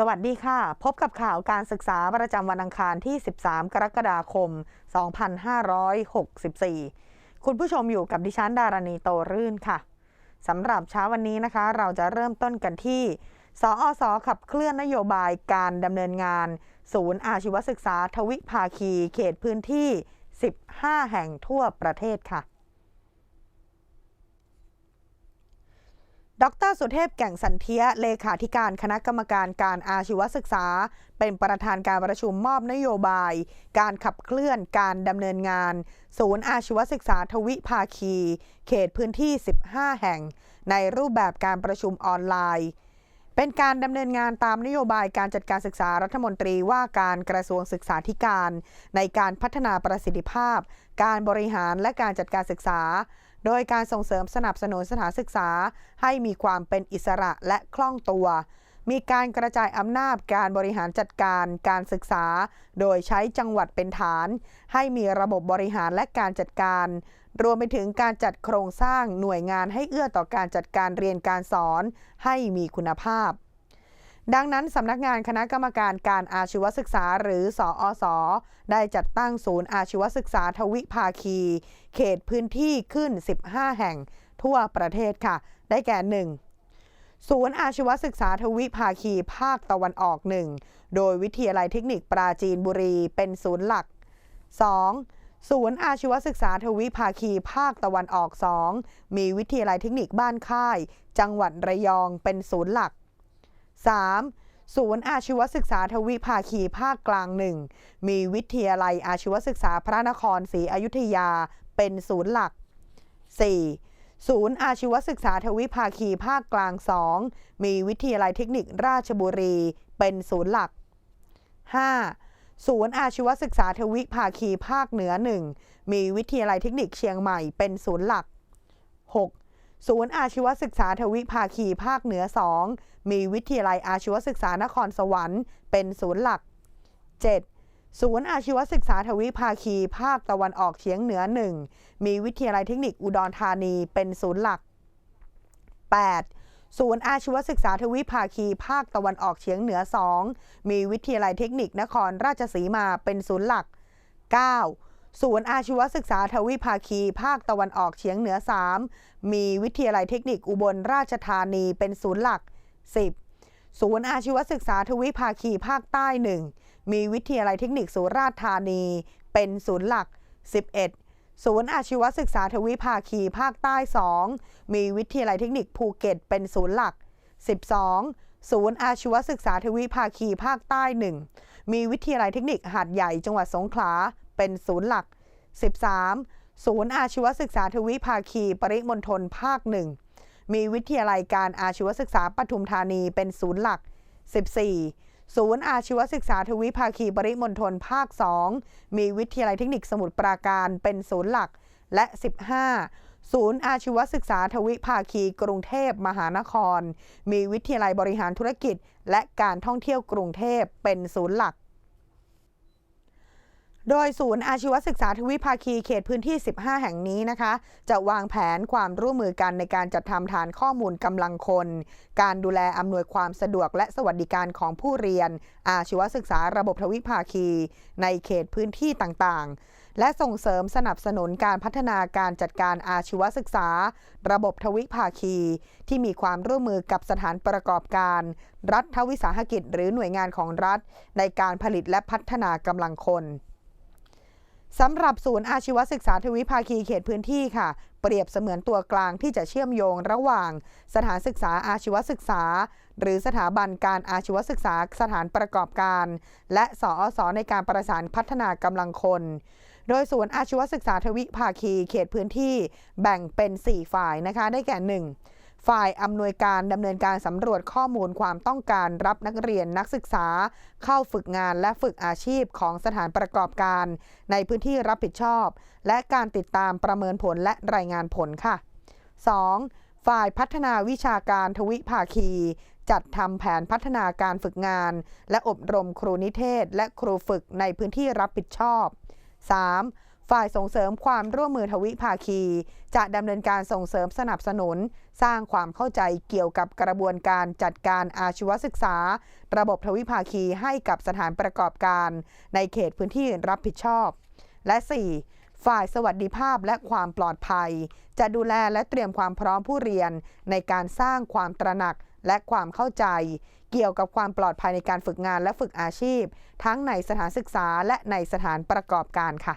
สวัสดีค่ะ พบกับข่าวการศึกษาประจำวันอังคารที่ 13 กรกฎาคม 2564 คุณผู้ชมอยู่กับดิฉันดารณีโตรื่นค่ะสำหรับเช้าวันนี้นะคะ เราจะเริ่มต้นกันที่ สอสอขับเคลื่อนนโยบายการดำเนินงาน ศูนย์อาชีวศึกษาทวิภาคี เขตพื้นที่ 15 แห่งทั่วประเทศค่ะ ดรสุเทพแก่งสันเทียเลขาธิการคณะกรรมการการอาชีวศึกษา เป็นประธานการประชุมมอบนโยบาย การขับเคลื่อนการดำเนินงาน ศูนย์อาชีวศึกษาทวิภาคี เขตพื้นที่ 15 แห่ง ในรูปแบบการประชุมออนไลน์ เป็นการดำเนินงานตามนโยบายการจัดการศึกษารัฐมนตรีว่าการกระทรวงศึกษาธิการ ในการพัฒนาประสิทธิภาพ การบริหารและการจัดการศึกษา โดยการส่งเสริมสนับสนุนสถานศึกษา ให้มีความเป็นอิสระและคล่องตัว มีการกระจายอำนาจการบริหารจัดการการศึกษา โดยใช้จังหวัดเป็นฐาน ให้มีระบบบริหารและการจัดการ รวมไปถึงการจัดโครงสร้างหน่วยงานให้เอื้อต่อการจัดการเรียนการสอน ให้มีคุณภาพ ดังนั้นสำนักงานคณะกรรมการการอาชีวศึกษาหรือสอสอได้จัดตั้งศูนย์อาชีวศึกษาทวิภาคี เขตพื้นที่ขึ้น 15 แห่งทั่วประเทศค่ะ ได้แก่ 1. ศูนย์อาชีวศึกษาทวิภาคีภาคตะวันออก 1 โดยวิทยาลัยเทคนิคปราจีนบุรีเป็นศูนย์หลัก 2. ศูนย์อาชีวศึกษาทวิภาคีภาคตะวันออก 2 มีวิทยาลัยเทคนิคบ้านค่าย จังหวัดระยองเป็นศูนย์หลัก 3. ศูนย์อาชีวศึกษาทวิภาคีภาคกลางหนึ่งมีวิทยาลัยอาชีวศึกษาพระนครศรีอยุธยาเป็นศูนย์หลัก 4. ศูนย์อาชีวศึกษาทวิภาคีภาคกลาง 2 มีวิทยาลัยเทคนิคราชบุรีเป็นศูนย์หลัก 5. ศูนย์อาชีวศึกษาทวิภาคีภาคเหนือ 1 มีวิทยาลัยเทคนิคเชียงใหม่เป็นศูนย์หลัก 6. ศูนย์อาชีวศึกษาทวิภาคีภาคเหนือ 2 มีวิทยาลัยอาชีวศึกษานครสวรรค์ เป็นศูนย์หลัก 7. ศูนย์อาชีวศึกษาทวิภาคีภาคตะวันออกเฉียงเหนือ 1 มีวิทยาลัยเทคนิคอุดรธานี เป็นศูนย์หลัก 8. ศูนย์อาชีวศึกษาทวิภาคีภาคตะวันออกเฉียงเหนือ 2 มีวิทยาลัยเทคนิคนครราชสีมา เป็นศูนย์หลัก 9. ศูนย์อาชีวศึกษาทวิภาคี ภาคตะวันออกเฉียงเหนือ 3 มีวิทยาลัยเทคนิคอุบลราชธานีเป็นศูนย์หลัก 10. ศูนย์อาชีวศึกษาทวิภาคีภาคใต้ 1 มีวิทยาลัยเทคนิคสุราษฎร์ธานี เป็นศูนย์หลัก 11. ศูนย์อาชีวศึกษาทวิภาคีภาคใต้ 2 มีวิทยาลัยเทคนิคภูเก็ตเป็นศูนย์หลัก 12. ศูนย์อาชีวศึกษาทวิภาคีภาคใต้ 1 มีวิทยาลัยเทคนิคหาดใหญ่จังหวัดสงขลา เป็นศูนย์หลัก 13. ศูนย์อาชีวศึกษาทวิภาคี ปริมณฑลภาค1มีวิทยาลัยการอาชีวศึกษาปทุมธานีเป็นศูนย์หลัก 14. ศูนย์อาชีวศึกษาทวิภาคีปริมณฑลภาค 2 มีวิทยาลัยเทคนิคสมุทรปราการเป็นศูนย์หลัก และ 15. ศูนย์อาชีวศึกษาทวิภาคีกรุงเทพมหานคร มีวิทยาลัยบริหารธุรกิจ และการท่องเที่ยวกรุงเทพเป็นศูนย์หลัก โดยศูนย์อาชีวศึกษาทวิภาคีเขตพื้นที่ 15 แห่งนี้นะคะ จะวางแผนความร่วมมือกันในการจัดทำฐานข้อมูลกำลังคน การดูแลอำนวยความสะดวกและสวัสดิการของผู้เรียน อาชีวศึกษาระบบทวิภาคี ในเขตพื้นที่ต่างๆ และส่งเสริมสนับสนุนการพัฒนาการจัดการอาชีวศึกษา ระบบทวิภาคี ที่มีความร่วมมือกับสถานประกอบการ รัฐวิสาหกิจ หรือหน่วยงานของรัฐ ในการผลิตและพัฒนากำลังคน สำหรับศูนย์อาชีวศึกษาทวิภาคีเขตพื้นที่ค่ะ เปรียบเสมือนตัวกลางที่จะเชื่อมโยงระหว่าง สถานศึกษาอาชีวศึกษา หรือสถาบันการอาชีวศึกษาสถานประกอบการ และสอสในการประสานพัฒนากำลังคน โดยศูนย์อาชีวศึกษาทวิภาคีเขตพื้นที่ แบ่งเป็น 4 ฝ่ายนะคะได้แก่ 1. ฝ่ายอำนวยการดำเนินการสำรวจข้อมูลความต้องการรับนักเรียนนักศึกษา เข้าฝึกงานและฝึกอาชีพของสถานประกอบการ ในพื้นที่รับผิดชอบ และการติดตามประเมินผลและรายงานผลค่ะ 2. ฝ่ายพัฒนาวิชาการทวิภาคี จัดทำแผนพัฒนาการฝึกงาน และอบรมครูนิเทศ และครูฝึกในพื้นที่รับผิดชอบ 3. ฝ่ายส่งเสริมความร่วมมือทวิภาคี จะดำเนินการส่งเสริมสนับสนุน สร้างความเข้าใจเกี่ยวกับกระบวนการจัดการอาชีวศึกษา ระบบทวิภาคีให้กับสถานประกอบการ ในเขตพื้นที่รับผิดชอบ และ 4. ฝ่ายสวัสดิภาพและความปลอดภัย จะดูแลและเตรียมความพร้อมผู้เรียน ในการสร้างความตระหนักและความเข้าใจ เกี่ยวกับความปลอดภัยในการฝึกงานและฝึกอาชีพ ทั้งในสถานศึกษาและในสถานประกอบการค่ะ